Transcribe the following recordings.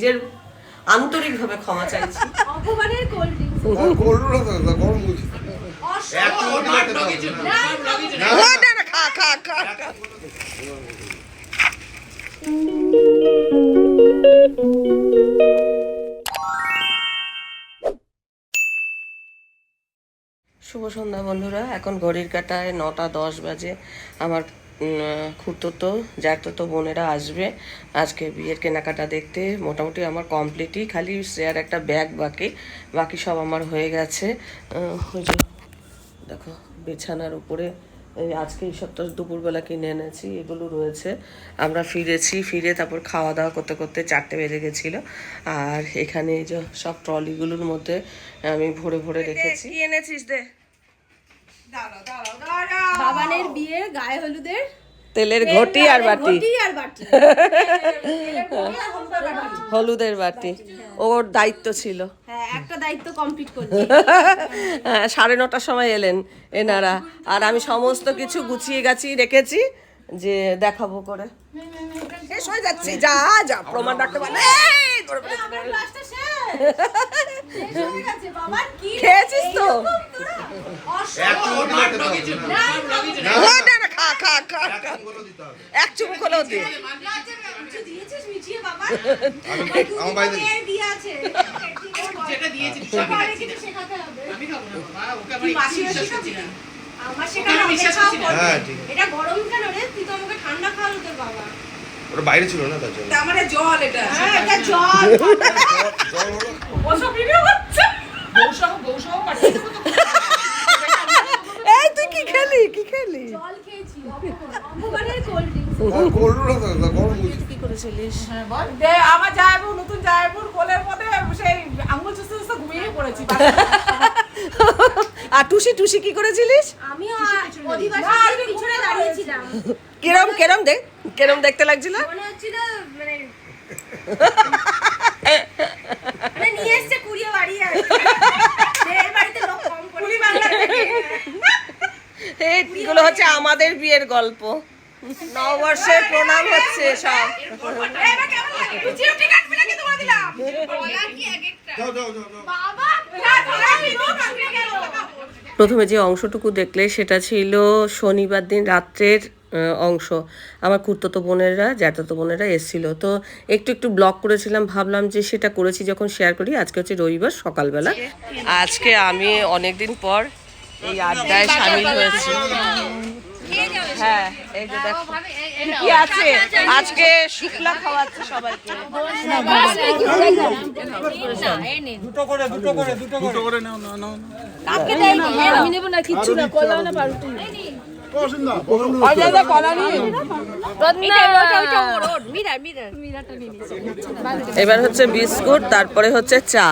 নিজের আন্তরিকভাবে ক্ষমা চাইছি। অপমানের কোল্ড। শুভ সন্ধ্যা বন্ধুরা এখন ঘড়ির কাটায় নটা দশ বাজে। আমার খুঁড়তো জ্যাঠতো বোনেরা আসবে আজকে বিয়ের কেনাকাটা দেখতে। মোটামুটি আমার কমপ্লিটই খালি শ্রেয়ার একটা ব্যাগ বাকি বাকি সব আমার হয়ে গেছে। ওই যে দেখো বিছানার উপরে এই আজকে এই সপ্তাহ দুপুরবেলা কিনে এনেছি এগুলো রয়েছে। আমরা ফিরেছি ফিরে তারপর খাওয়া দাওয়া করতে করতে চারটে বেজে গেছিল। আর এখানে এই যে সব ট্রলিগুলোর মধ্যে আমি ভরে ভরে রেখেছি। কি এনেছিস দে? বাবানের বিয়ের গায়ে হলুদের তেলের ঘটি আর বাটি হলুদের বাটি ওর দায়িত্ব ছিল হ্যাঁ একটা দায়িত্ব কমপ্লিট করলি হ্যাঁ, সাড়ে নটার সময় এলেন এনারা আর আমি সমস্ত কিছু গুছিয়ে গাছিয়ে রেখেছি যে দেখাবো করে শেষ হয়ে যাচ্ছে যা যা প্রমাণ রাখতে পারলে হয়ে গেছে খেয়েছিস তো এক চুমুক হলেও দে আমার আমার। আমার। হ্যাঁ, ওটা বাইরে ছিল না তার জন্য। আমাদের জল এটা। হ্যাঁ এটা জল। জল। হলো। ওসব ভিডিও করছে। বউসহ বউসহ পাঠিয়ে দেবো কি খেলি? কি খেলি? জল খেয়েছি অপমানের কোল্ড ড্রিঙ্কস গরম না গরম কি করেছিলিস? দে আমার জায়বুর নতুন কোলের মধ্যে সেই চুষতে চুষতে ঘুমিয়ে পড়েছি। আর টুসি টুসি কি করেছিলিস? আমিও অধিবাসীদের পিছনে দাঁড়িয়েছিলাম। কেরম কেরম দেখ কেরম দেখতে লাগছিল? মনে হচ্ছিল মানে মানে নিয়ে এসছে কুড়িয়ে বাড়ি আর এর বাড়িতে লোক কম করে এইগুলো হচ্ছে আমাদের বিয়ের গল্প। নববর্ষে প্রণাম হচ্ছে সব। প্রথমে যে অংশটুকু দেখলে সেটা ছিল শনিবার দিন রাত্রের অংশ। আমার কুর্ততো বোনেরা জ্যাঠাতো বোনেরা এসেছিল। তো একটু একটু ব্লগ করেছিলাম ভাবলাম যে সেটা করেছি যখন শেয়ার করি আজকে হচ্ছে রবিবার সকালবেলা। আজকে আমি অনেকদিন পর এই আড্ডায় সামিল হয়েছি। হ্যাঁ এই যে দেখো। কি আছে? আজকে শুক্লা খাওয়াচ্ছে সবাইকে। এবার হচ্ছে বিস্কুট তারপরে হচ্ছে চা।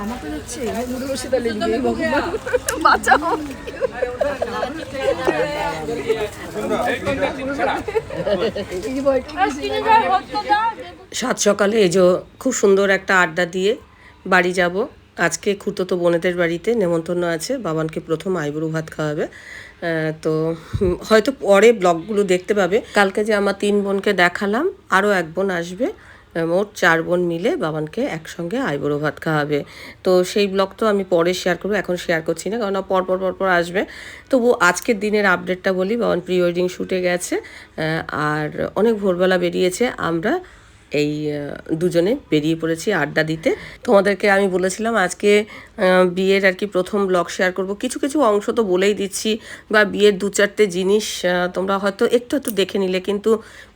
সাত সকালে এই যে খুব সুন্দর একটা আড্ডা দিয়ে বাড়ি যাব। আজকে খুঁততো বোনেদের বাড়িতে নেমন্তন্ন আছে বাবানকে প্রথম আইবুড়ো ভাত খাওয়াবে। তো হয়তো পরে ব্লগগুলো দেখতে পাবে। কালকে যে আমার তিন বোনকে দেখালাম আরও এক বোন আসবে। মোট চার বোন মিলে বাবানকে একসঙ্গে আইবুড়ো ভাত খাওয়াবে। তো সেই ব্লগ তো আমি পরে শেয়ার করব, এখন শেয়ার করছি না কারণ পরপর পর পর পর আসবে। তবু আজকের দিনের আপডেটটা বলি, বাবান প্রি ওয়েডিং শ্যুটে গেছে আর অনেক ভোরবেলা বেরিয়েছে। আমরা এই দুজনে বেরিয়ে পড়েছি আড্ডা দিতে। তোমাদেরকে আমি বলেছিলাম, আজকে বিয়ের আর কি প্রথম ব্লগ শেয়ার করব। কিছু কিছু অংশ তো বলেই দিচ্ছি, বা বিয়ের দু চারটে জিনিস তোমরা হয়তো একটু একটু দেখে নিলে, কিন্তু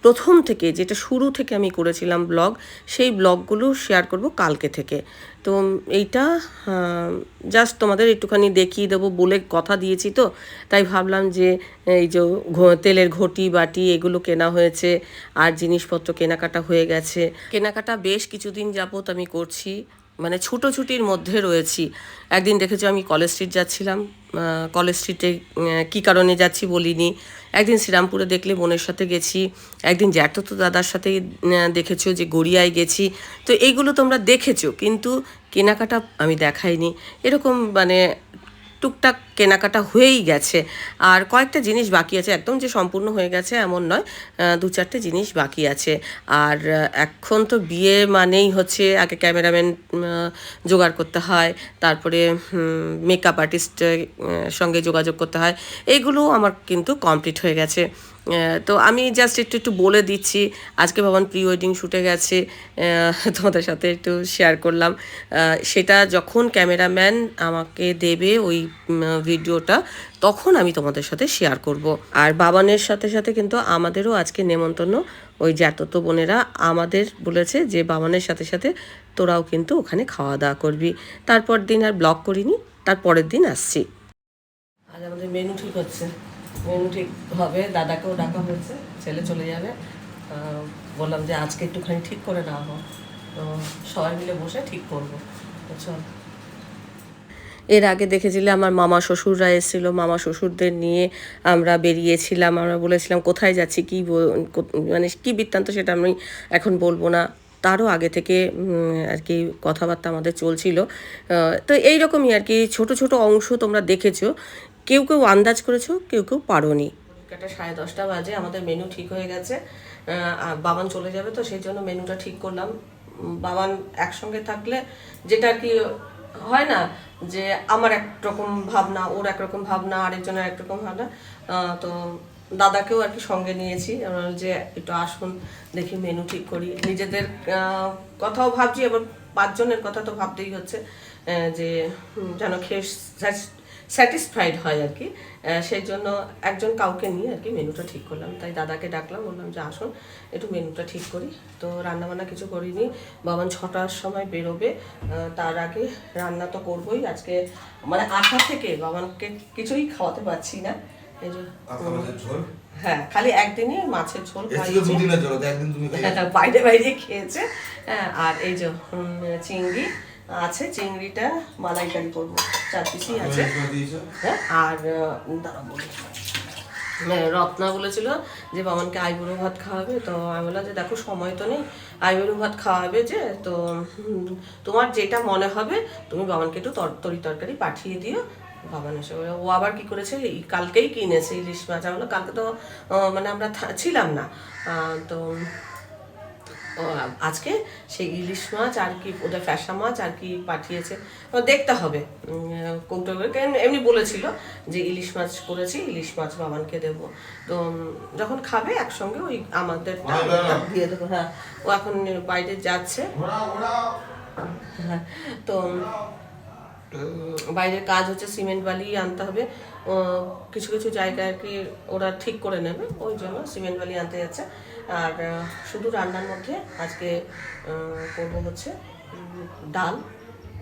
প্রথম থেকে যেটা শুরু থেকে আমি করেছিলাম ব্লগ সেই ব্লগগুলো শেয়ার করব কালকে থেকে। তো এইটা জাস্ট তোমাদের একটুখানি দেখিয়ে দেবো, বলে কথা দিয়েছি তো, তাই ভাবলাম যে এই যে তেলের ঘটি, বাটি এগুলো কেনা হয়েছে, আর জিনিসপত্র কেনাকাটা হয়ে গেছে। কেনাকাটা বেশ কিছুদিন যাবত আমি করছি মানে ছুটোছুটির মধ্যে রয়েছি। একদিন দেখেছ আমি কলেজ স্ট্রিট যাচ্ছিলাম। কলেজ স্ট্রিটে কী কারণে যাচ্ছি বলিনি। একদিন শ্রীরামপুরে দেখলে বোনের সাথে গেছি। একদিন জ্যাঠতো দাদার সাথে দেখেছ যে গড়িয়ায় গেছি। তো এইগুলো তোমরা দেখেছ, কিন্তু কেনাকাটা আমি দেখাইনি। এরকম মানে টুকটাক কেনাকাটা হয়েই গেছে। আর কয়েকটা জিনিস বাকি আছে। একদম যে সম্পূর্ণ হয়ে গেছে এমন নয় দু চারটে জিনিস বাকি আছে। আর এখন তো বিয়ে মানেই হচ্ছে আগে ক্যামেরাম্যান জোগাড় করতে হয়। তারপরে মেকআপ আর্টিস্টের সঙ্গে যোগাযোগ করতে হয়। এগুলো আমার কিন্তু কমপ্লিট হয়ে গেছে। তো আমি জাস্ট একটু একটু বলে দিচ্ছি, আজকে ভবন প্রি ওয়েডিং শুটে গেছে তোমাদের সাথে একটু শেয়ার করলাম। সেটা যখন ক্যামেরাম্যান আমাকে দেবে ওই ভিডিওটা, তখন আমি তোমাদের সাথে শেয়ার করব। আর বাবানের সাথে সাথে কিন্তু আমাদেরও আজকে নেমন্তন্ন ওই জ্যাঠতো বোনেরা আমাদের বলেছে যে, বাবানের সাথে সাথে তোরাও কিন্তু ওখানে খাওয়া দাওয়া করবি। তারপর দিন আর ব্লগ করিনি, তার পরের দিন আসছি। আজ আমাদের মেনু ঠিক হচ্ছে। মেনু ঠিক হবে, দাদাকেও ডাকা হয়েছে, ছেলে চলে যাবে। বললাম যে আজকে একটুখানি ঠিক করে নেওয়া হোক তো সবাই মিলে বসে ঠিক করব। চল। এর আগে দেখেছিলে আমার মামা শ্বশুররা এসেছিল, মামা শ্বশুরদের নিয়ে আমরা বেরিয়েছিলাম, আমরা বলেছিলাম, কোথায় যাচ্ছি, কী মানে কী বৃত্তান্ত সেটা আমি এখন বলব না। তারও আগে থেকে আর কি কথাবার্তা আমাদের চলছিল। তো এইরকমই আর কি, ছোট ছোট অংশ তোমরা দেখেছ। কেউ কেউ আন্দাজ করেছ, কেউ কেউ পারোনি? একটা সাড়ে দশটা বাজে, আমাদের মেনু ঠিক হয়ে গেছে। বাবান চলে যাবে তো, সেই জন্য মেনুটা ঠিক করলাম। বাবান একসঙ্গে থাকলে যেটা কি হয় না যে আমার একরকম ভাবনা, ওর একরকম ভাবনা, আরেকজনের একরকম ভাবনা। তো দাদাকেও আর কি সঙ্গে নিয়েছি। যে একটু আসুন, দেখি মেনু ঠিক করি। নিজেদের কথাও ভাবছি আবার পাঁচজনের কথা তো ভাবতেই হচ্ছে যে যেন খেয়ে স্যাটিসফাইড হয় আর কি। সেই জন্য একজন কাউকে নিয়ে আর কি মেনুটা ঠিক করলাম। তাই দাদাকে ডাকলাম বললাম যে আসুন একটু মেনুটা ঠিক করি। তো রান্নাবান্না কিছু করিনি। বাবান ছটার সময় বেরোবে। তার আগে রান্না তো করবোই। আজকে মানে আশা থেকে বাবানকে কিছুই খাওয়াতে পারছি না। এই যে হ্যাঁ খালি একদিনই মাছের ঝোল বাইরে বাইরে খেয়েছে। হ্যাঁ, আর এই যে চিংড়ি আছে চিংড়িটা মালাইকারি করব। চার পিসই আছে। হ্যাঁ আর দাঁড়া বলি। হ্যাঁ, রত্না বলেছিল যে বাবানকে আইবুড়ো ভাত খাওয়াবে। তো আমি বললাম যে দেখো সময় তো নেই। আইবুড়ো ভাত খাওয়াবে যে তো তোমার যেটা মনে হবে তুমি বাবানকে একটু তর- তরি তরকারি পাঠিয়ে দিও। বাবান এসে ও আবার কি করেছে? কালকেই কিনেছে ইলিশ মাছ। আমি বললাম কালকে তো মানে আমরা ছিলাম না। তো আজকে সেই ইলিশ মাছ আর কি ওদের ফ্যাসা মাছ আর কি পাঠিয়েছে। দেখতে হবে। কৌটো এমনি বলেছিল যে ইলিশ মাছ করেছি ইলিশ মাছ বাবানকে দেব। তো যখন খাবে একসঙ্গে ওই আমাদের দিয়ে দেবো হ্যাঁ। ও এখন বাইরে যাচ্ছে। হ্যাঁ তো বাইরের কাজ হচ্ছে সিমেন্ট বালি আনতে হবে। কিছু কিছু জায়গায় আর কি ওরা ঠিক করে নেবে ওই জন্য সিমেন্ট বালি আনতে যাচ্ছে। আর শুধু রান্নার মধ্যে আজকে করব হচ্ছে ডাল।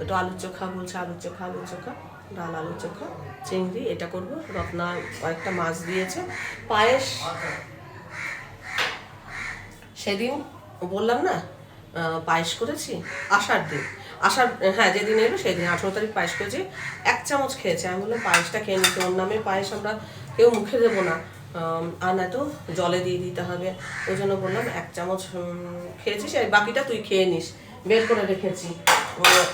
একটু আলুর চোখা বলছে, আলুর চোখা আলুর চোখা, ডাল, আলুর চোখা, চিংড়ি, এটা করব। রত্না কয়েকটা মাছ দিয়েছে। পায়েস, সেদিন বললাম না পায়েস করেছি, আষাঢ় দিন। আষাঢ় হ্যাঁ যেদিন এলো সেদিন, আঠেরো তারিখ পায়েস করেছি, এক চামচ খেয়েছে। আমি বললাম, পায়েসটা খেয়ে নিতে ওর নামে পায়েস আমরা কেউ মুখে দেবো না। আর তো জলে দিয়ে দিতে হবে। ওই জন্য বললাম এক চামচ খেয়েছিস? আর বাকিটা তুই খেয়ে নিস। বের করে রেখেছি।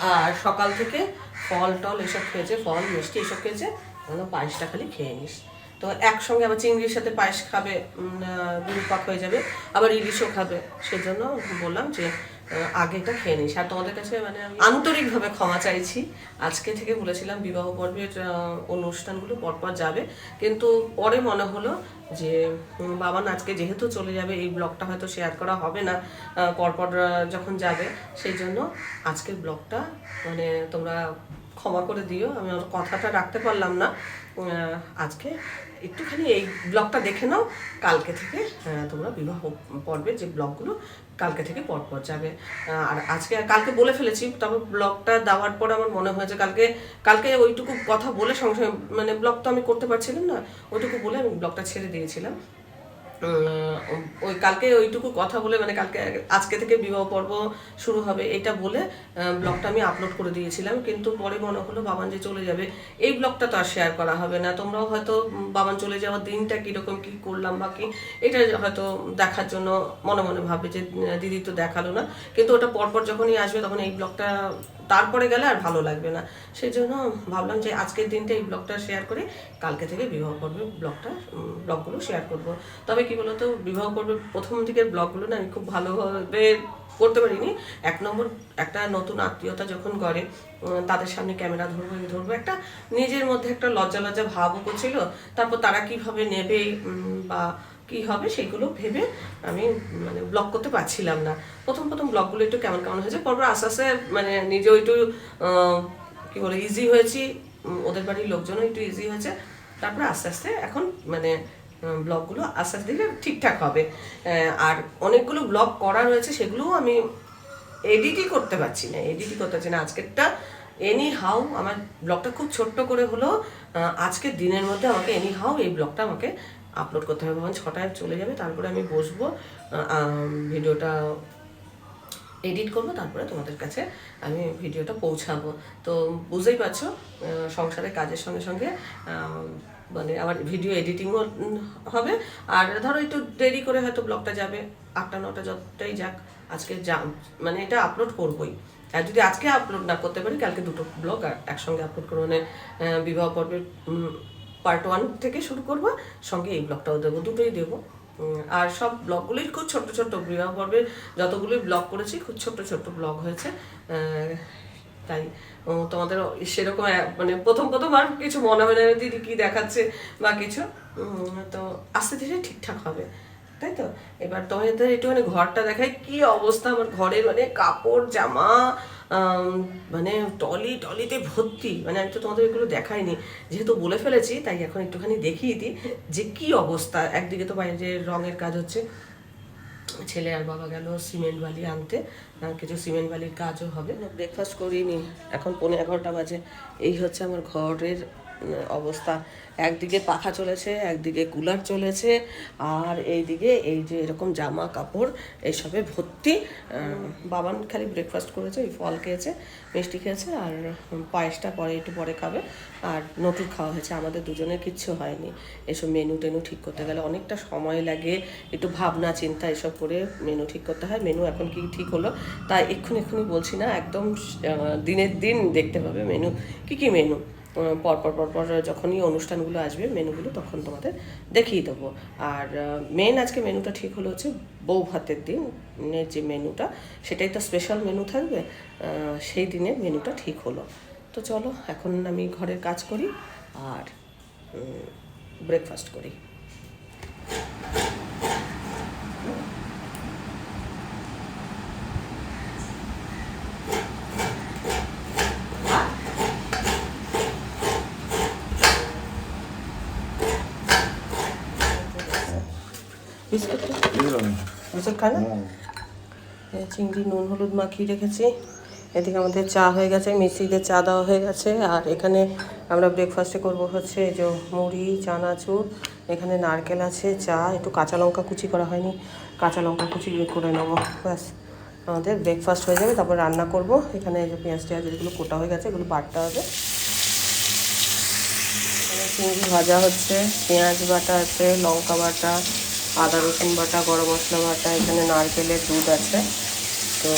আর সকাল থেকে ফল টল এসব খেয়েছে ফল মিষ্টি এসব খেয়েছে। পায়েসটা খালি খেয়ে নিস। তো একসঙ্গে আবার চিংড়ির সাথে পায়েস খাবে আহ, হয়ে যাবে। আবার ইলিশও খাবে। সেজন্য বললাম যে আগে এটা খেয়ে নিস। আর তোমাদের কাছে মানে আন্তরিকভাবে ক্ষমা চাইছি। আজকে থেকে বলেছিলাম বিবাহ পর্বের অনুষ্ঠানগুলো পরপর যাবে। কিন্তু পরে মনে হলো যে বাবান আজকে যেহেতু চলে যাবে, এই ব্লগটা হয়তো শেয়ার করা হবে না পরপর যখন যাবে, সেই জন্য আজকের ব্লগটা মানে তোমরা ক্ষমা করে দিও। আমি কথাটা রাখতে পারলাম না। আজকে একটুখানি এই ব্লগটা দেখে নাও। কালকে থেকে তোমরা বিবাহ পর্বের যে ব্লগগুলো কালকে থেকে পরপর যাবে। আর আজকে কালকে বলে ফেলেছি তারপর ব্লগটা দেওয়ার পর আমার মনে হয়েছে কালকে কালকে ওইটুকু কথা বলে সঙ্গে মানে ব্লগ তো আমি করতে পারছিলাম না, ওইটুকু বলে আমি ব্লগটা ছেড়ে দিয়েছিলাম। ওই কালকে ওইটুকু কথা বলে মানে কালকে আজকে থেকে বিবাহ পর্ব শুরু হবে এটা বলে ব্লগটা আমি আপলোড করে দিয়েছিলাম, কিন্তু পরে মনে হলো বাবান যে চলে যাবে। এই ব্লগটা তো আর শেয়ার করা হবে না, তোমরাও হয়তো বাবান চলে যাওয়ার দিনটা কীরকম কী করলাম বা কি, এটা হয়তো দেখার জন্য মনে মনে ভাবে যে দিদি তো দেখাল না। কিন্তু ওটা পরপর যখনই আসবে তখন এই ব্লগটা তারপরে গেলে আর ভালো লাগবে না। সেই জন্য ভাবলাম যে আজকের দিনটা এই ব্লগটা শেয়ার করে কালকে থেকে বিবাহ পর্বের ব্লগটা ব্লগগুলো শেয়ার করব। তবে কি বলতো, বিবাহ পর্বের প্রথম দিকের ব্লগগুলো না আমি খুব ভালোভাবে করতে পারিনি। এক নম্বর একটা নতুন আত্মীয়তা যখন করে তাদের সামনে ক্যামেরা ধরবো এই ধরবো, একটা নিজের মধ্যে একটা লজ্জা লজ্জা ভাবও করছিল। তারপর তারা কীভাবে নেবে বা কি হবে সেগুলো ভেবে আমি মানে ব্লগ করতে পারছিলাম না। প্রথম প্রথম ব্লগগুলো একটু কেমন কেমন হয়েছে? পরপর আস্তে আস্তে মানে নিজেও একটু কি বলে ইজি হয়েছি। ওদের বাড়ির লোকজনও একটু ইজি হয়েছে। তারপরে আস্তে আস্তে এখন মানে ব্লগগুলো আস্তে আস্তে ধীরে ঠিকঠাক হবে। আর অনেকগুলো ব্লগ করা রয়েছে, সেগুলোও আমি এডিটই করতে পারছি না এডিটই করতে পারছি না। আজকেরটা এনি হাউ আমার ব্লগটা খুব ছোট্ট করে হলো। আজকের দিনের মধ্যে আমাকে এনি হাউ এই ব্লগটা আমাকে আপলোড করতে হবে। মানে ছটায় চলে যাবে, তারপরে আমি বসবো ভিডিওটা এডিট করব, তারপরে তোমাদের কাছে আমি ভিডিওটা পৌঁছাবো। তো বুঝতেই পারছ সংসারের কাজের সঙ্গে সঙ্গে মানে আমার ভিডিও এডিটিংও হবে। আর ধরো একটু দেরি করে হয়তো ব্লগটা যাবে, আটটা, নটা যতটাই যাক, আজকে যা মানে এটা আপলোড করবোই। আর যদি আজকে আপলোড না করতে পারি, কালকে দুটো ব্লগ একসঙ্গে আপলোড করব। মানে বিবাহ পর্বের পার্ট ওয়ান থেকে শুরু করব। সঙ্গে এই ব্লগটাও দেবো, দুটোই দেবো। আর সব ব্লগগুলোই খুব ছোট্ট ছোট্ট বিবাহ পর্বের যতগুলোই ব্লগ করেছি, খুব ছোট্ট ছোট্ট ব্লগ হয়েছে। তাই তোমাদের সেরকম মানে প্রথম প্রথম আর কিছু মনে হয় না দিদি কি দেখাচ্ছে বা কিছু। তো আস্তে ধীরে ঠিকঠাক হবে। তাই তো? এবার তোমাদের একটুখানি ঘরটা দেখায় কি অবস্থা আমার ঘরের? মানে কাপড়, জামা মানে টলি, টলিতে ভর্তি। মানে আমি তো তোমাদের এগুলো দেখাইনি। যেহেতু বলে ফেলেছি, তাই এখন একটুখানি দেখিয়ে দিই যে কি অবস্থা। একদিকে তো বাইরে রঙের কাজ হচ্ছে। ছেলে আর বাবা গেল সিমেন্ট বালি আনতে। কিছু সিমেন্ট বালির কাজও হবে। ব্রেকফাস্ট করিনি। এখন পনেরো এগারোটা বাজে। এই হচ্ছে আমার ঘরের অবস্থা। একদিকে পাখা চলেছে, একদিকে কুলার চলেছে, আর এইদিকে এই যে এরকম জামা কাপড়, এইসবে ভর্তি। বাবান খালি ব্রেকফাস্ট করেছে, ওই ফল খেয়েছে, মিষ্টি খেয়েছে, আর পায়েসটা পরে একটু পরে খাবে। আর নটুর খাওয়া হয়েছে, আমাদের দুজনের কিচ্ছু হয়নি। এসব মেনু টেনু ঠিক করতে গেলে অনেকটা সময় লাগে, একটু ভাবনা, চিন্তা, এসব করে মেনু ঠিক করতে হয়। মেনু এখন কি ঠিক হলো তাই এক্ষুনি এক্ষুনি বলছি না, একদম দিনের দিন দেখতে পাবে মেনু কি কি মেনু পর পর পর পর যখনই অনুষ্ঠানগুলো আসবে, মেনুগুলো তখন তোমাদের দেখিয়ে দেবো। আর মেন আজকে মেনুটা ঠিক হলো হচ্ছে বউ ভাতের দিনের যে মেনুটা, সেটাই তো স্পেশাল মেনু থাকবে। সেই দিনের মেনুটা ঠিক হলো। তো চলো, এখন আমি ঘরের কাজ করি আর ব্রেকফাস্ট করি বিস্কুট বিস্কুট খায় না চিংড়ি নুন হলুদ মাখিয়ে রেখেছি। এদিকে আমাদের চা হয়ে গেছে মিস্ত্রিদের চা দেওয়া হয়ে গেছে। আর এখানে আমরা ব্রেকফাস্টে করব হচ্ছে এই যে মুড়ি চানাচুর এখানে নারকেল আছে চা একটু কাঁচা লঙ্কা কুচি করা হয়নি। কাঁচা লঙ্কা কুচি করে নেব ব্যাস। আমাদের ব্রেকফাস্ট হয়ে যাবে তারপর রান্না করব। এখানে এই যে পেঁয়াজ টেয়াজ এগুলো কোটা হয়ে গেছে এগুলো বাটতে হবে। চিংড়ি ভাজা হচ্ছে পেঁয়াজ বাটা আছে লঙ্কা বাটা আদা রসুন বাটা, গরম মশলা বাটা, এখানে নারকেলের দুধ আছে। তো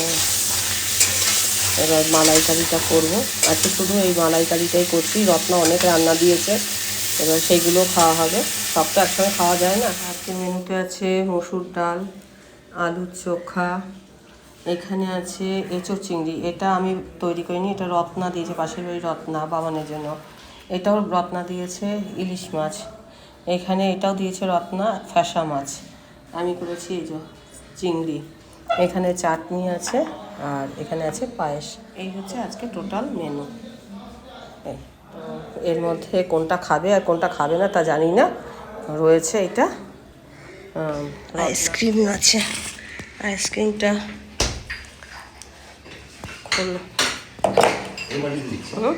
এবার মালাইকারিটা করব। আজকে শুধু এই মালাইকারিটাই করছি। রত্না অনেক রান্না দিয়েছে। এবার সেইগুলো খাওয়া হবে। সব তো একসঙ্গে খাওয়া যায় না? আজকে মেনুতে আছে? মসুর ডাল, আলুর চোখা। এখানে আছে এঁচোড় চিংড়ি। এটা আমি তৈরি করিনি। এটা রত্না দিয়েছে, পাশের বাড়ি রত্না বাবানের জন্য। এটাও রত্না দিয়েছে ইলিশ মাছ। এখানে এটাও দিয়েছে রত্না ফ্যাসা মাছ। আমি করেছি এই যে চিংড়ি। এখানে চাটনি আছে আর এখানে আছে পায়েস। এই হচ্ছে আজকে টোটাল মেনু তো এর মধ্যে কোনটা খাবে আর কোনটা খাবে না তা জানি না। রয়েছে এটা আইসক্রিম আছে। আইসক্রিমটা খোলো। হুম?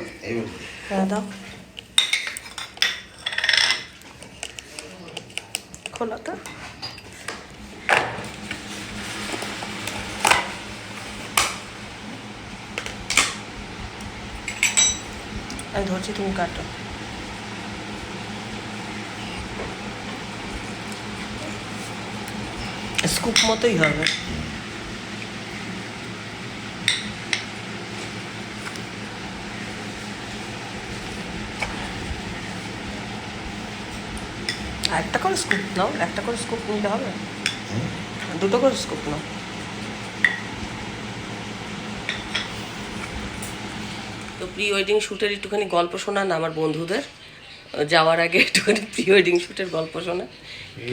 হ্যাঁ দাও। সফলতা। আমি ধরছি তুমি কাটো। স্কুপ মতোই হবে। করে স্কুপ নাও একটা করে স্কুপ নিলে হবে। দুটো করে স্কুপ নাও। তো প্রি ওয়েডিং শ্যুটের একটুখানি গল্প শোনান আমার বন্ধুদের। যাওয়ার আগে একটুখানি প্রি ওয়েডিং শ্যুটের গল্প শোনা।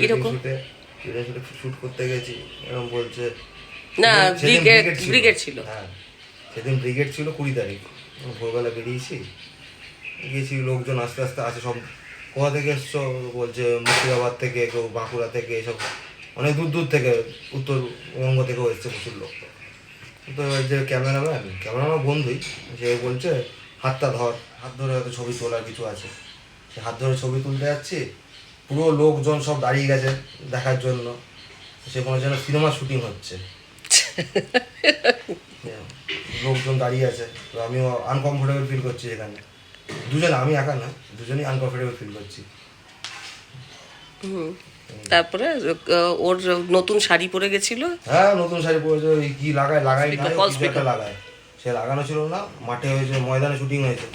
কীরকম? শুট করতে গেছি এরকম বলছে। না ব্রিগেড ব্রিগেড ছিল। হ্যাঁ সেদিন ব্রিগেড ছিল কুড়ি তারিখ। ভোরবেলা বেরিয়েছি। গেছি লোকজন আস্তে আস্তে আসে সব কোথা থেকে এসছো? বলছে মুর্শিদাবাদ থেকে কেউ বাঁকুড়া থেকে এসব অনেক দূর দূর থেকে উত্তরবঙ্গ থেকেও এসছে প্রচুর লোক। তো এবার যে ক্যামেরাম্যান ক্যামেরাম্যান বন্ধুই সে বলছে হাতটা ধর হাত ধরে হয়তো ছবি তোলার কিছু আছে। সে হাত ধরে ছবি তুলতে যাচ্ছি পুরো লোকজন সব দাঁড়িয়ে গেছে দেখার জন্য। সে কোনো যেন সিনেমা শুটিং হচ্ছে। হ্যাঁ, লোকজন দাঁড়িয়ে আছে। তো আমিও আনকমফোর্টেবল ফিল করছি এখানে দুজনে আমি একা না দুজনেই আনকমফোর্টেবল ফিল করছি। তারপরে ওর নতুন শাড়ি পরে গেছিল? হ্যাঁ নতুন শাড়ি পরেছে ওই কি লাগায় লাগাই না লাগায়। সে লাগানো ছিল না মাঠে হয়েছে ময়দানে শুটিং হয়েছে।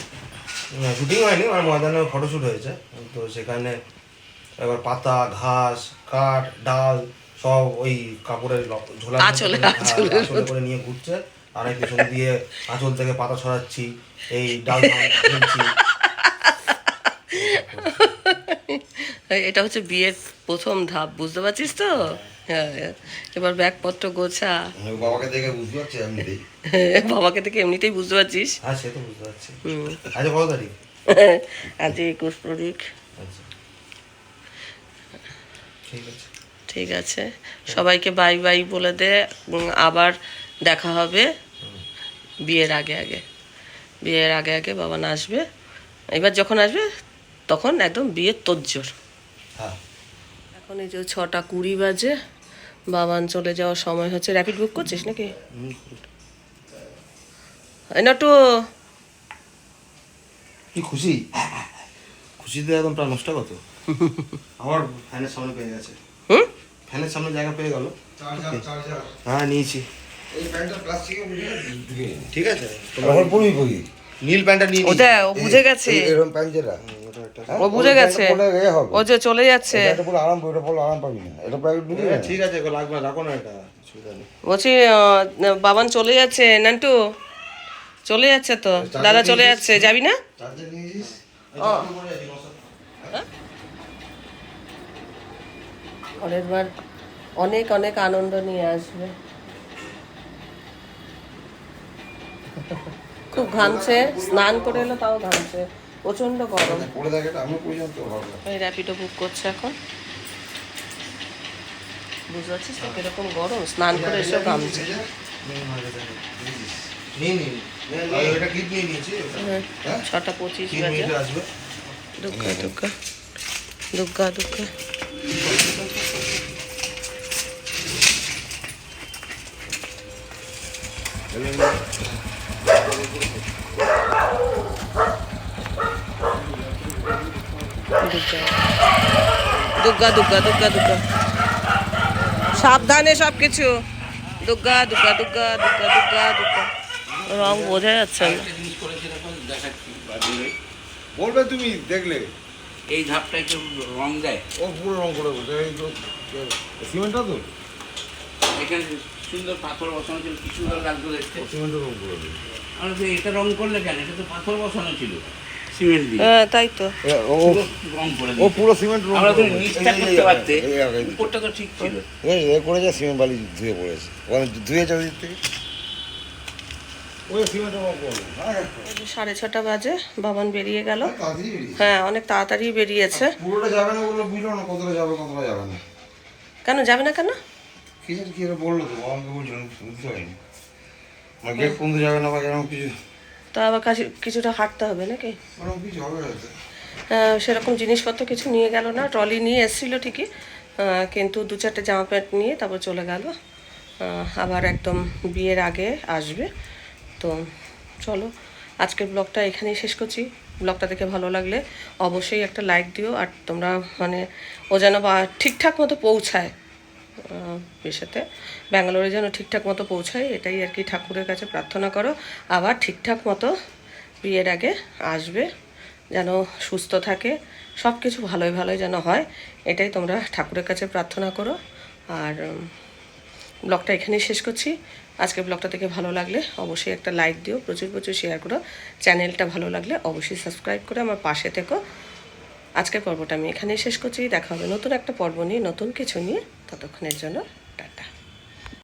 শুটিং হয়নি মানে ময়দানে ফটোশ্যুট হয়েছে। তো সেখানে এবার পাতা ঘাস কাঠ ডাল সব ওই কাপড়ের ঝোলা হ্যাঁ, করে নিয়ে ঘুরছে। আর এই পেছন দিয়ে আঁচল থেকে পাতা ছড়াচ্ছি এই ডাল ফেলছি এটা হচ্ছে বিয়ের প্রথম ধাপ বুঝতে পারছিস তো? হ্যাঁ এবার ব্যাগপত্র গোছা। বাবাকে দেখে বুঝতে পারছি আমি দেই বাবাকে থেকে এমনিতেই বুঝতে পারছিস? হ্যাঁ সে তো বুঝতে পারছি। আচ্ছা কত তারিখ? আজ একুশ তারিখ। আচ্ছা। ঠিক আছে। সবাইকে বাই বাই বলে দে আবার দেখা হবে। বিয়ের আগে আগে। বিয়ের আগে আগে বাবা না আসবে এবার যখন আসবে তখন একদম বিয়ের তোজ্জোর। হ্যাঁ। এখন এই যে ছটা কুড়ি বাজে বাবান চলে যাওয়ার সময় হচ্ছে র্যাপিড বুক করছিস নাকি? এই নটু। কি খুশি? খুশিতে একদম প্রাণ নষ্ট কত? আবার ফ্যানের সামনে পেয়ে গেছে। হুম? ফ্যানের সামনে জায়গা পেয়ে গেল। হ্যাঁ নিয়েছি। এই প্যান্টটা প্লাস্টিকে ঢুকে ঠিক আছে। এখন পড়বি পড়ি নীল প্যান্টটা নিয়ে ওটা ও বুঝে গেছে। এরকম প্যান্ট যেটা। ও বুঝে গেছে। পড়লে এ হবে। ও যে চলে যাচ্ছে। এটা পড়লে আরাম ওটা পড়লে আরাম পাবি না। এটা প্যান্ট ঢুকে হ্যাঁ, ঠিক আছে এগুলো লাগবে রাখো না এটা বলছি বাবান চলে যাচ্ছে নান্টু? চলে যাচ্ছে তো? দাদা চলে যাচ্ছে যাবি না? পরের বার অনেক অনেক আনন্দ নিয়ে আসবে। খুব ঘামছে স্নান করে এলো তাও ঘামছে প্রচণ্ড গরম। এই র্যাপিডো বুক করছে এখন। বুঝতে পারছিস তো কীরকম গরম? স্নান করে এসেও ঘামছে। ছটা পঁচিশ বাজে। দুগ্গা দুগ্গা দুগ্গা দুগ্গা দুগ্গা দুগ্গা দুগ্গা দুগ্গা সাবধানে সব কিছু দুগ্গা দুগ্গা দুগ্গা দুগ্গা দুগ্গা দুগ্গা রং বোঝা যাচ্ছে না। বলবে তুমি দেখলে। এই ধাপটা একটু রং দেয়। ও পুরো রং করে বলছে এই তো সিমেন্টটা তো? এখানে সুন্দর পাথর বসানো ছিল কি সুন্দর লাগতো দেখতে। সিমেন্টের রং করে দেবে আমরা এটা রং করলে কেন? এটা তো পাথর বসানো ছিল। সিমেন্ট দিয়ে। হ্যাঁ তাই তো। ও পুরো রং করে ও পুরো সিমেন্ট রং আমরা তো নিচটা করতে পারতে এই, এই, এই, উপরটা তো ঠিক ছিল। এই এ করে যা সিমেন্ট বালি ধুয়ে পড়েছে। ওখানে ওই দিক থেকে হ্যাঁ। সাড়ে ছটা বাজে বাবান বেরিয়ে গেল। হ্যাঁ অনেক তাড়াতাড়ি বেরিয়েছে। পুরোটা যাবে না বলল বুঝলো না কতটা যাবে কতটা যাবে না। কেন যাবে না কেন? কি বলল তো আমাকে বলছিল বুঝতে পারিনি। গেট যাবে না বা এরকম কিছু তা আবার কাছে- কিছুটা হাঁটতে হবে নাকি? আহ, সেরকম জিনিসপত্র কিছু নিয়ে গেল না ট্রলি নিয়ে এসেছিল ঠিকই কিন্তু দু চারটে জামা প্যান্ট নিয়ে তারপর চলে গেল আবার একদম বিয়ের আগে আসবে। তো চলো আজকের ব্লগটা এখানেই শেষ করছি। ব্লগটা দেখে ভালো লাগলে অবশ্যই একটা লাইক দিও আর তোমরা মানে ও যেন বা ঠিকঠাক মতো পৌঁছায়। বিষয়তে ব্যাঙ্গালোরে যেন ঠিকঠাক মতো পৌঁছায়, এটাই আর কি ঠাকুরের কাছে প্রার্থনা করো। আবার ঠিকঠাক মতো বিয়ের আগে আসবে, যেন সুস্থ থাকে সব কিছু ভালোই ভালোই যেন হয়, এটাই তোমরা ঠাকুরের কাছে প্রার্থনা করো। আর ব্লগটা এখানেই শেষ করছি। আজকে ব্লগটা থেকে ভালো লাগলে অবশ্যই একটা লাইক দিও, প্রচুর প্রচুর শেয়ার করো। চ্যানেলটা ভালো লাগলে অবশ্যই সাবস্ক্রাইব করে আমার পাশে থেকো। আজকের পর্বটা আমি এখানেই শেষ করছি। দেখা হবে নতুন একটা পর্ব নিয়ে, নতুন কিছু নিয়ে ততক্ষণের জন্য।